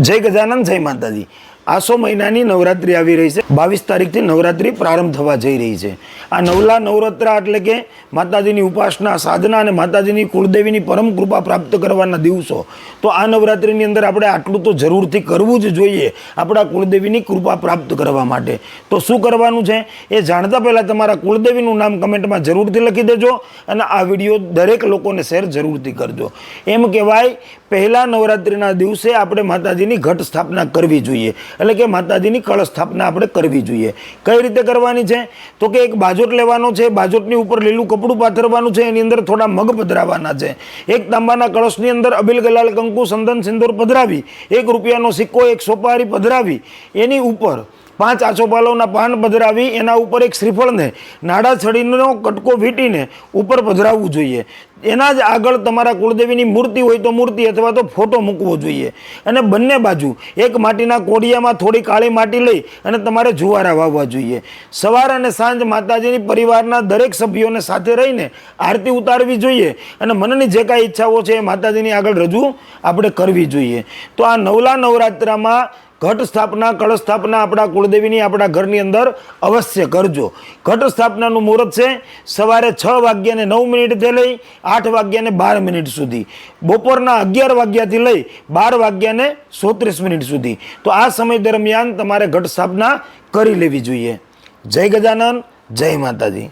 જય ગજાનંદ જય માતાજી. આસો મહિનાની નવરાત્રિ આવી રહી છે. બાવીસ તારીખથી નવરાત્રિ પ્રારંભ થવા જઈ રહી છે. આ નવલા નવરાત્રા એટલે કે માતાજીની ઉપાસના, સાધના અને માતાજીની કુળદેવીની પરમ કૃપા પ્રાપ્ત કરવાના દિવસો. તો આ નવરાત્રિની અંદર આપણે આટલું તો જરૂરથી કરવું જ જોઈએ આપણા કુળદેવીની કૃપા પ્રાપ્ત કરવા માટે. તો શું કરવાનું છે? એ જાણતા પહેલાં તમારા કુળદેવીનું નામ કમેન્ટમાં જરૂરથી લખી દેજો અને આ વીડિયો દરેક લોકોને શેર જરૂરથી કરજો. એમ કહેવાય, પહેલાં નવરાત્રિના દિવસે આપણે માતાજીની ઘટ સ્થાપના કરવી જોઈએ. એટલે કે માતાજીની કળશ સ્થાપના આપણે કરવી જોઈએ. કઈ રીતે કરવાની છે? તો કે એક બાજોટ લેવાનો છે, બાજોટની ઉપર લીલું કપડું પાથરવાનું છે, એની અંદર થોડા મગ પધરાવવાના છે. એક તાંબાના કળશની અંદર અબિલ ગલાલ કંકુ, સંદન સિંદૂર પધરાવી, એક રૂપિયાનો સિક્કો, એક સોપારી પધરાવી, એની ઉપર પાંચ આસોપાલવના પાન પધરાવી, એના ઉપર એક શ્રીફળને, નાડા છડીનો કટકો વીંટીને ઉપર પધરાવવું જોઈએ. એના જ આગળ તમારા કુળદેવીની મૂર્તિ હોય તો મૂર્તિ અથવા તો ફોટો મૂકવો જોઈએ. અને બંને બાજુ એક માટીના કોડિયામાં થોડી કાળી માટી લઈ અને તમારે જુવારા વાવવા જોઈએ. સવાર અને સાંજ માતાજીની પરિવારના દરેક સભ્યોને સાથે રહીને આરતી ઉતારવી જોઈએ અને મનની જે કાંઈ ઈચ્છાઓ છે એ માતાજીની આગળ રજૂ આપણે કરવી જોઈએ. તો આ નવલા નવરાત્રામાં ઘટ સ્થાપના કળશ સ્થાપના આપણા કુળદેવીની, આપણા ઘરની અંદર અવશ્ય કરજો. ઘટ સ્થાપનાનું મુહૂર્ત છે સવારે છ વાગ્યાને નવ મિનિટથી લઈ આઠ વાગ્યાને બાર મિનિટ સુધી. બપોરના અગિયાર વાગ્યાથી લઈ બાર વાગ્યાને સોત્રીસ મિનિટ સુધી. તો આ સમય દરમિયાન તમારે ઘટ સ્થાપના કરી લેવી જોઈએ. જય ગજાનન, જય માતાજી.